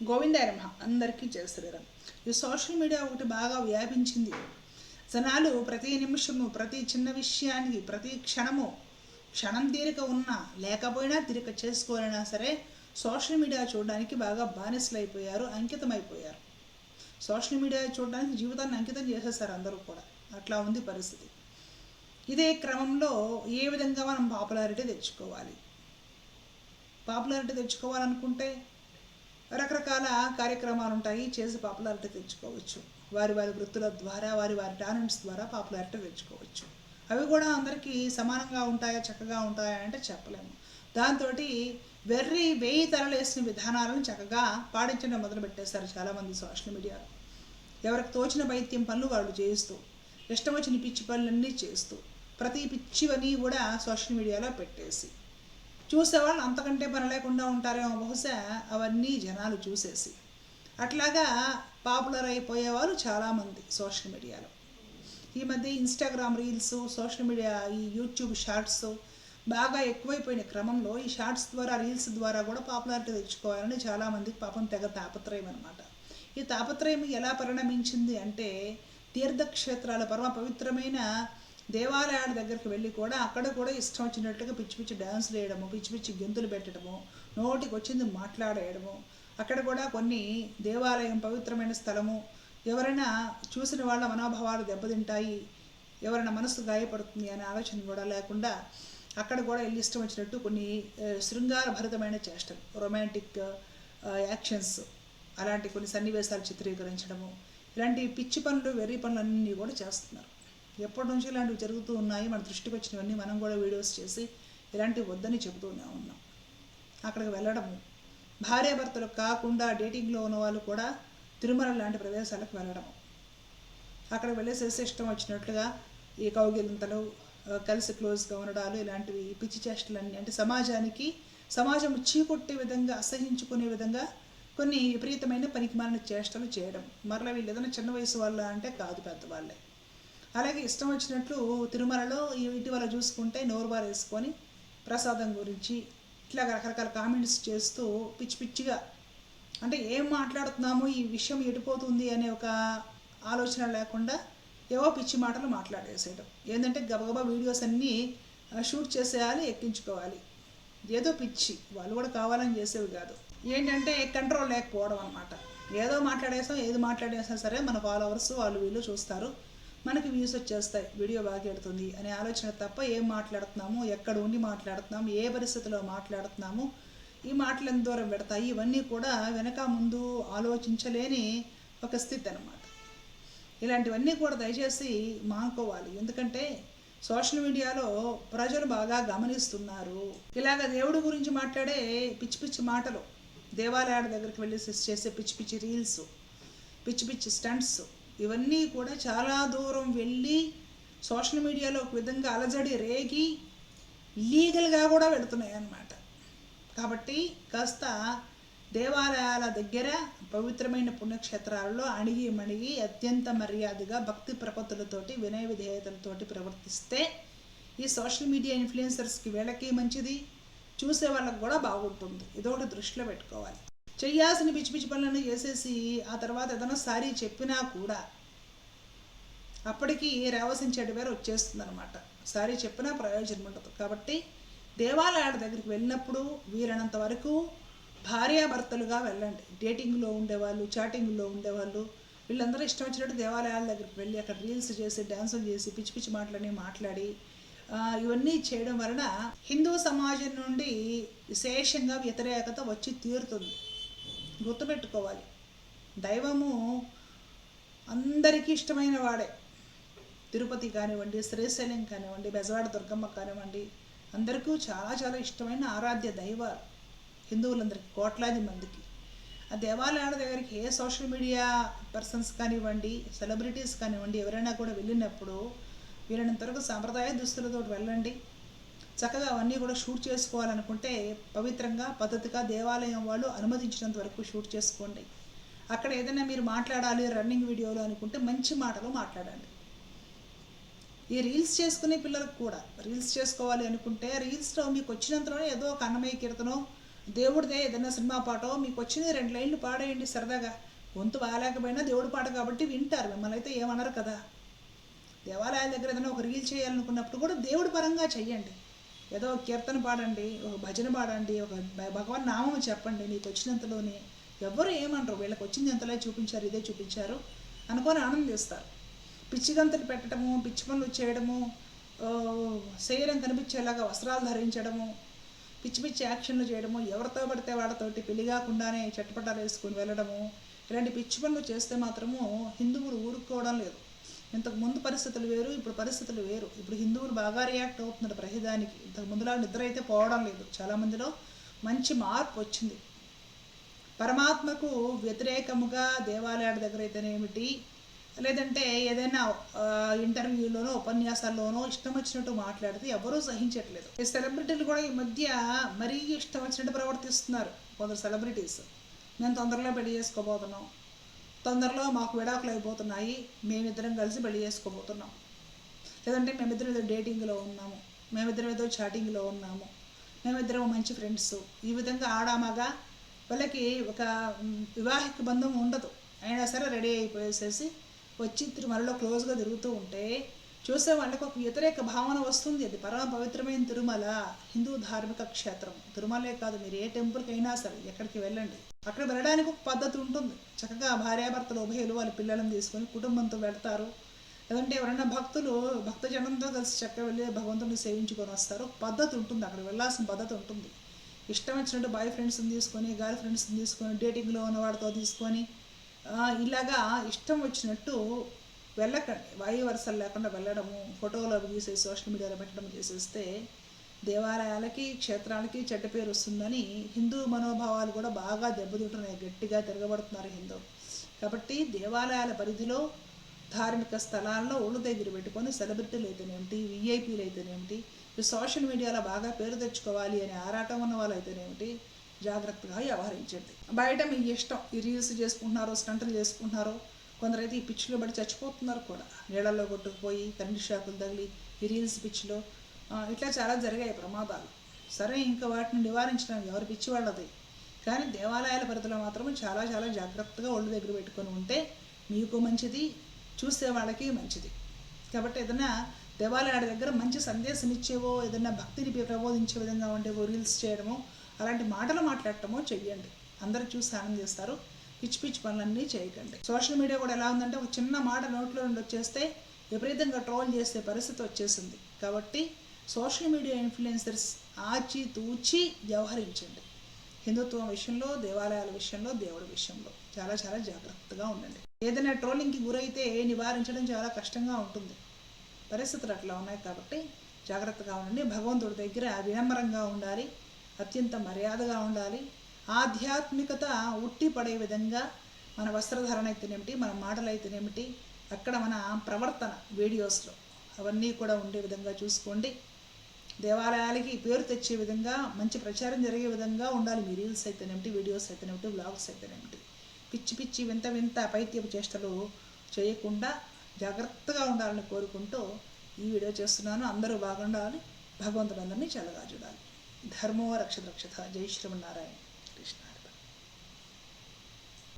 గోవిందారమ అందరికీ జయ శ్రీరామ్ ఈ social media ఒకటి బాగా వ్యాపించింది. జనాలు ప్రతి నిమిషము ప్రతి చిన్న విషయానికి ప్రతి క్షణము క్షణం తీరిక ఉన్నా లేకపోయినా తీరిక చేసుకోవాలన్నా సరే సోషల్ మీడియా చూడడానికి బాగా బానిసలు అయిపోయారు అంకితం అయిపోయారు సోషల్ మీడియా చూడడానికి జీవితాన్ని అంకితం చేసేసారు అందరూ కూడా. అట్లా ఉంది పరిస్థితి. ఇదే క్రమంలో ఏ విధంగా మనం పాపులారిటీ తెచ్చుకోవాలి? పాపులారిటీ తెచ్చుకోవాలనుకుంటే రకరకాల కార్యక్రమాలు ఉంటాయి చేసి పాపులారిటీ తెచ్చుకోవచ్చు. వారి వారి వృత్తుల ద్వారా వారి వారి టాలెంట్స్ ద్వారా పాపులారిటీ తెచ్చుకోవచ్చు. అవి కూడా అందరికీ సమానంగా ఉంటాయా చక్కగా ఉంటాయా అంటే చెప్పలేము. దాంతో వెర్రి వేయి తరలేసిన విధానాలను చక్కగా పాటించడం మొదలుపెట్టేశారు చాలామంది సోషల్ మీడియాలో. ఎవరికి తోచిన వైద్యం పనులు వాళ్ళు చేస్తూ ఇష్టం వచ్చిన పిచ్చి పనులన్నీ చేస్తూ ప్రతి పిచ్చివని కూడా సోషల్ మీడియాలో పెట్టేసి చూసేవాళ్ళు అంతకంటే పనలేకుండా ఉంటారేమో బహుశా అవన్నీ జనాలు చూసేసి. అట్లాగా పాపులర్ అయిపోయేవారు చాలామంది సోషల్ మీడియాలో. ఈ మధ్య ఇన్స్టాగ్రామ్ రీల్స్ సోషల్ మీడియా ఈ యూట్యూబ్ షార్ట్స్ బాగా ఎక్కువైపోయిన క్రమంలో ఈ షార్ట్స్ ద్వారా రీల్స్ ద్వారా కూడా పాపులారిటీ తెచ్చుకోవాలని చాలామందికి పాపం తెగ తాపత్రయం అనమాట ఈ తాపత్రయం ఎలా పరిణమించింది అంటే తీర్థక్షేత్రాల పరమ పవిత్రమైన దేవాలయాల దగ్గరికి వెళ్ళి కూడా అక్కడ కూడా ఇష్టం వచ్చినట్టుగా పిచ్చి పిచ్చి డ్యాన్స్ వేయడము పిచ్చి పిచ్చి గెంతులు పెట్టడము నోటికి వచ్చింది మాట్లాడేయడము. అక్కడ కూడా కొన్ని దేవాలయం పవిత్రమైన స్థలము. ఎవరైనా చూసిన వాళ్ళ మనోభావాలు దెబ్బతింటాయి ఎవరైనా మనసు గాయపడుతుంది అనే ఆలోచన కూడా లేకుండా అక్కడ కూడా వెళ్ళి ఇష్టం వచ్చినట్టు కొన్ని శృంగారభరితమైన చేష్టలు రొమాంటిక్ యాక్షన్స్ అలాంటి కొన్ని సన్నివేశాలు చిత్రీకరించడము. ఇలాంటి పిచ్చి పనులు వెర్రి పనులు అన్నీ కూడా చేస్తున్నారు. ఎప్పటి నుంచి ఇలాంటివి జరుగుతూ ఉన్నాయి మన దృష్టికి వచ్చినవన్నీ మనం కూడా వీడియోస్ చేసి ఇలాంటివి వద్దని చెబుతూనే ఉన్నాం. అక్కడికి వెళ్ళడము. భార్యాభర్తలు కాకుండా డేటింగ్లో ఉన్న వాళ్ళు కూడా తిరుమల లాంటి ప్రదేశాలకు వెళ్ళడము. అక్కడ వెళ్ళేసేసి ఇష్టం వచ్చినట్లుగా ఈ కౌగిలింతలు కలిసి క్లోజ్గా ఉండడాలు ఇలాంటివి పిచ్చి చేష్టలన్నీ అంటే సమాజానికి సమాజం చీకొట్టే విధంగా అసహించుకునే విధంగా కొన్ని విపరీతమైన పనికిమాలిన చేష్టలు చేయడం. మరలా వీళ్ళు ఏదైనా చిన్న వయసు వాళ్ళ అంటే కాదు పెద్దవాళ్ళే. అలాగే ఇష్టం వచ్చినట్లు తిరుమలలో ఇటీవల చూసుకుంటే నోరు బారేసుకొని ప్రసాదం గురించి ఇట్లా రకరకాల కామెంట్స్ చేస్తూ పిచ్చి పిచ్చిగా అంటే ఏం మాట్లాడుతున్నామో ఈ విషయం ఎటుపోతుంది అనే ఒక ఆలోచన లేకుండా ఏవో పిచ్చి మాటలు మాట్లాడేసేయడం ఏంటంటే గబగబా వీడియోస్ అన్నీ షూట్ చేసేయాలి ఎక్కించుకోవాలి. ఏదో పిచ్చి వాళ్ళు కూడా కావాలని చేసేవి కాదు. ఏంటంటే కంట్రోల్ లేకపోవడం అనమాట ఏదో మాట్లాడేసాం ఏది మాట్లాడేసినా సరే మన ఫాలోవర్స్ వాళ్ళు వీళ్ళు చూస్తారు. మనకి వ్యూస్ వచ్చేస్తాయి. వీడియో బాగా ఎడుతుంది అనే ఆలోచన తప్ప ఏం మాట్లాడుతున్నాము ఎక్కడ ఉండి మాట్లాడుతున్నాము ఏ పరిస్థితిలో మాట్లాడుతున్నాము ఈ మాటలు ఎంత దూరం పెడతాయి ఇవన్నీ కూడా వెనక ముందు ఆలోచించలేని ఒక స్థితి అనమాట ఇలాంటివన్నీ కూడా దయచేసి మానుకోవాలి. ఎందుకంటే సోషల్ మీడియాలో ప్రజలు బాగా గమనిస్తున్నారు. ఇలాగ దేవుడి గురించి మాట్లాడే పిచ్చి పిచ్చి మాటలు దేవాలయాల దగ్గరికి వెళ్ళి చేసే పిచ్చి పిచ్చి రీల్స్ పిచ్చి పిచ్చి స్టంట్స్ ఇవన్నీ కూడా చాలా దూరం వెళ్ళి సోషల్ మీడియాలో ఒక విధంగా అలజడి రేగి లీగల్గా కూడా వెళుతున్నాయి అన్నమాట కాబట్టి కాస్త దేవాలయాల దగ్గర పవిత్రమైన పుణ్యక్షేత్రాలలో అణిగి మణిగి అత్యంత మర్యాదగా భక్తి ప్రపత్తులతోటి వినయ విధేయతలతోటి ప్రవర్తిస్తే ఈ సోషల్ మీడియా ఇన్ఫ్లుయెన్సర్స్కి వీళ్ళకి మంచిది. చూసే వాళ్ళకి కూడా బాగుంటుంది. ఇదొకటి దృష్టిలో పెట్టుకోవాలి. చెయ్యాల్సిన పిచ్చి పిచ్చి పనులను చేసేసి ఆ తర్వాత ఏదైనా సారీ చెప్పినా కూడా అప్పటికి రేవసించేటి వేరు వచ్చేస్తుంది అనమాట సారీ చెప్పినా ప్రయోజనం ఉండదు. కాబట్టి దేవాలయాల దగ్గరికి వెళ్ళినప్పుడు వీలైనంత వరకు భార్యాభర్తలుగా వెళ్ళండి. డేటింగ్లో ఉండేవాళ్ళు చాటింగ్లో ఉండేవాళ్ళు వీళ్ళందరూ ఇష్టం వచ్చినట్టు దేవాలయాల దగ్గరికి వెళ్ళి అక్కడ రీల్స్ చేసి డ్యాన్సులు చేసి పిచ్చి పిచ్చి మాటలని మాట్లాడి ఇవన్నీ చేయడం వలన హిందూ సమాజం నుండి విశేషంగా వ్యతిరేకత వచ్చి తీరుతుంది. గుర్తుపెట్టుకోవాలి. దైవము అందరికీ ఇష్టమైన వాడే. తిరుపతి కానివ్వండి శ్రీశైలం కానివ్వండి బెజవాడ దుర్గమ్మ కానివ్వండి అందరికీ చాలా చాలా ఇష్టమైన ఆరాధ్య దైవాలు హిందువులందరికీ కోట్లాది మందికి. ఆ దేవాలయాల దగ్గరికి ఏ సోషల్ మీడియా పర్సన్స్ కానివ్వండి సెలబ్రిటీస్ కానివ్వండి ఎవరైనా కూడా వెళ్ళినప్పుడు వీళ్ళనంత వరకు సాంప్రదాయ దుస్తులతో వెళ్ళండి. చక్కగా అవన్నీ కూడా షూట్ చేసుకోవాలనుకుంటే పవిత్రంగా పద్ధతిగా దేవాలయం వాళ్ళు అనుమతించినంత వరకు షూట్ చేసుకోండి. అక్కడ ఏదైనా మీరు మాట్లాడాలి రన్నింగ్ వీడియోలు అనుకుంటే మంచి మాటలు మాట్లాడండి. ఈ రీల్స్ చేసుకునే పిల్లలకు కూడా రీల్స్ చేసుకోవాలి అనుకుంటే రీల్స్లో మీకు వచ్చినంతలోనే ఏదో ఒక అన్నమయ్య కీర్తనో దేవుడిదే ఏదైనా సినిమా పాటో మీకు వచ్చింది రెండు లైన్లు పాడేయండి సరదాగా. గొంతు బాగాలేకపోయినా దేవుడి పాట కాబట్టి వింటారు మిమ్మల్ని అయితే ఏమనరు కదా. దేవాలయాల దగ్గర ఏదైనా ఒక రీల్ చేయాలనుకున్నప్పుడు కూడా దేవుడి పరంగా చెయ్యండి. ఏదో కీర్తన పాడండి ఒక భజన పాడండి ఒక భగవాన్ నామం చెప్పండి నీకు వచ్చినంతలోనే ఎవ్వరు ఏమంటారు వీళ్ళకి వచ్చింది ఎంతలా చూపించారు ఇదే చూపించారు అనుకొని ఆనందిస్తారు పిచ్చిగంతులు పెట్టడము పిచ్చి పనులు చేయడము శరీరం కనిపించేలాగా వస్త్రాలు ధరించడము పిచ్చి పిచ్చి యాక్షన్లు చేయడము ఎవరితో పడితే వాళ్ళతోటి పెళ్ళి కాకుండానే చట్టపట్టాలు వేసుకొని వెళ్ళడము ఇలాంటి పిచ్చి పనులు చేస్తే మాత్రము హిందువులు ఊరుకోవడం లేదు. ఇంతకు ముందు పరిస్థితులు వేరు ఇప్పుడు పరిస్థితులు వేరు. ఇప్పుడు హిందువులు బాగా రియాక్ట్ అవుతున్నారు ప్రతిదానికి. ఇంతకు ముందులా నిద్ర అయితే పోవడం లేదు. చాలామందిలో మంచి మార్పు వచ్చింది. పరమాత్మకు వ్యతిరేకముగా దేవాలయాల దగ్గర అయితేనేమిటి లేదంటే ఏదైనా ఇంటర్వ్యూలోనో ఉపన్యాసాల్లోనో ఇష్టం వచ్చినట్టు మాట్లాడితే ఎవరూ సహించట్లేదు. ఈ సెలబ్రిటీలు కూడా ఈ మధ్య మరీ ఇష్టం వచ్చినట్టు ప్రవర్తిస్తున్నారు కొందరు సెలబ్రిటీస్. మేము తొందరలో పెళ్ళి చేసుకోబోతున్నాం. తొందరలో మాకు విడాకులు అయిపోతున్నాయి. మేమిద్దరం కలిసి పెళ్ళి చేసుకోబోతున్నాం. లేదంటే మేమిద్దరం ఏదో డేటింగ్లో ఉన్నాము. మేమిద్దరం ఏదో చాటింగ్లో ఉన్నాము. మేమిద్దరం మంచి ఫ్రెండ్స్. ఈ విధంగా ఆడామగా వాళ్ళకి ఒక వివాహిక బంధం ఉండదు. అయినా సరే రెడీ అయిపోయేసేసి వచ్చి తిరుమలలో క్లోజ్గా తిరుగుతూ ఉంటే చూసే వాళ్ళకు ఒక వ్యతిరేక భావన వస్తుంది. అది పరమ పవిత్రమైన తిరుమల హిందూ ధార్మిక క్షేత్రం. తిరుమలే కాదు మీరు ఏ టెంపుల్కి అయినా సరే ఎక్కడికి వెళ్ళండి. అక్కడ వెళ్ళడానికి ఒక పద్ధతి ఉంటుంది. చక్కగా భార్యాభర్తలు ఉభయలు వాళ్ళ పిల్లలను తీసుకొని కుటుంబంతో వెళ్తారు. లేదంటే ఎవరైనా భక్తులు భక్తజనంతో కలిసి చక్కగా వెళ్ళి భగవంతుని సేవించుకొని వస్తారు. పద్ధతి ఉంటుంది. అక్కడ వెళ్ళాల్సిన పద్ధతి ఉంటుంది. ఇష్టం వచ్చినట్టు బాయ్ ఫ్రెండ్స్ని తీసుకొని గర్ల్ ఫ్రెండ్స్ని తీసుకొని డేటింగ్లో ఉన్న వాడితో తీసుకొని ఇలాగా ఇష్టం వచ్చినట్టు వెళ్ళకండి. వాయు వరుసలు లేకుండా వెళ్ళడము ఫోటోలు అవి తీసేసి సోషల్ మీడియాలో పెట్టడం చేసేస్తే దేవాలయాలకి క్షేత్రాలకి చెడ్డ పేరు వస్తుందని హిందూ మనోభావాలు కూడా బాగా దెబ్బతింటున్నాయి. గట్టిగా తిరగబడుతున్నారు హిందూ. కాబట్టి దేవాలయాల పరిధిలో ధార్మిక స్థలాల్లో ఒళ్ళు దగ్గర పెట్టుకొని సెలబ్రిటీలు అయితేనేమిటి విఐపీలు అయితేనేమిటి సోషల్ మీడియాలో బాగా పేరు తెచ్చుకోవాలి అనే ఆరాటం ఉన్న వాళ్ళు అయితేనేమిటి జాగ్రత్తగా వ్యవహరించండి. బయట మీ ఇష్టం ఈ రీల్స్ చేసుకుంటున్నారు స్టంటలు చేసుకుంటున్నారు కొందరైతే ఈ పిచ్చిలో పడి చచ్చిపోతున్నారు కూడా. నీళ్ళల్లో కొట్టుకుపోయి తండ్రి షాకులు తగిలి ఈ రీల్స్ పిచ్చిలో. ఇట్లా చాలా జరిగాయి ప్రమాదాలు. సరే ఇంకా వాటిని నివారించడం ఎవరి పిచ్చి వాళ్ళది కానీ దేవాలయాల పరిధిలో మాత్రం చాలా చాలా జాగ్రత్తగా ఒళ్ళు దగ్గర పెట్టుకొని ఉంటే మీకు మంచిది చూసే వాళ్ళకి మంచిది. కాబట్టి ఏదైనా దేవాలయాల దగ్గర మంచి సందేశం ఇచ్చేవో ఏదైనా భక్తిని ప్రబోధించే విధంగా ఉండేవో రీల్స్ చేయడమో అలాంటి మాటలు మాట్లాడటమో చెయ్యండి. అందరూ చూసి ఆనందిస్తారు. పిచ్చి పిచ్చి పనులన్నీ చేయకండి. సోషల్ మీడియా కూడా ఎలా ఉందంటే ఒక చిన్న మాట నోట్లో నుండి వచ్చేస్తే విపరీతంగా ట్రోల్ చేసే పరిస్థితి వచ్చేసింది. కాబట్టి సోషల్ మీడియా ఇన్ఫ్లుయెన్సర్స్ ఆచి తూచి వ్యవహరించండి. హిందుత్వం విషయంలో దేవాలయాల విషయంలో దేవుడి విషయంలో చాలా చాలా జాగ్రత్తగా ఉండండి. ఏదైనా ట్రోలింగ్కి గురైతే నివారించడం చాలా కష్టంగా ఉంటుంది. పరిస్థితులు అట్లా ఉన్నాయి కాబట్టి జాగ్రత్తగా ఉండండి. భగవంతుడి దగ్గర వినమ్రంగా ఉండాలి. అత్యంత మర్యాదగా ఉండాలి. ఆధ్యాత్మికత ఉట్టి పడే విధంగా మన వస్త్రధారణ అయితేనేమిటి మన మాటలు అయితేనేమిటి అక్కడ మన ప్రవర్తన వీడియోస్లో అవన్నీ కూడా ఉండే విధంగా చూసుకోండి. దేవాలయాలకి పేరు తెచ్చే విధంగా మంచి ప్రచారం జరిగే విధంగా ఉండాలి. మీ రీల్స్ అయితేనేమిటి వీడియోస్ అయితేనేమిటి బ్లాగ్స్ అయితేనేమిటి. పిచ్చి పిచ్చి వింత వింత పైత్యపు చేష్టలు చేయకుండా జాగ్రత్తగా ఉండాలని కోరుకుంటూ ఈ వీడియో చేస్తున్నాను. అందరూ బాగుండాలి భగవంతుడు అందరినీ చల్లగా చూడాలి. ధర్మో రక్షత రక్షత జై శ్రీమన్నారాయణ.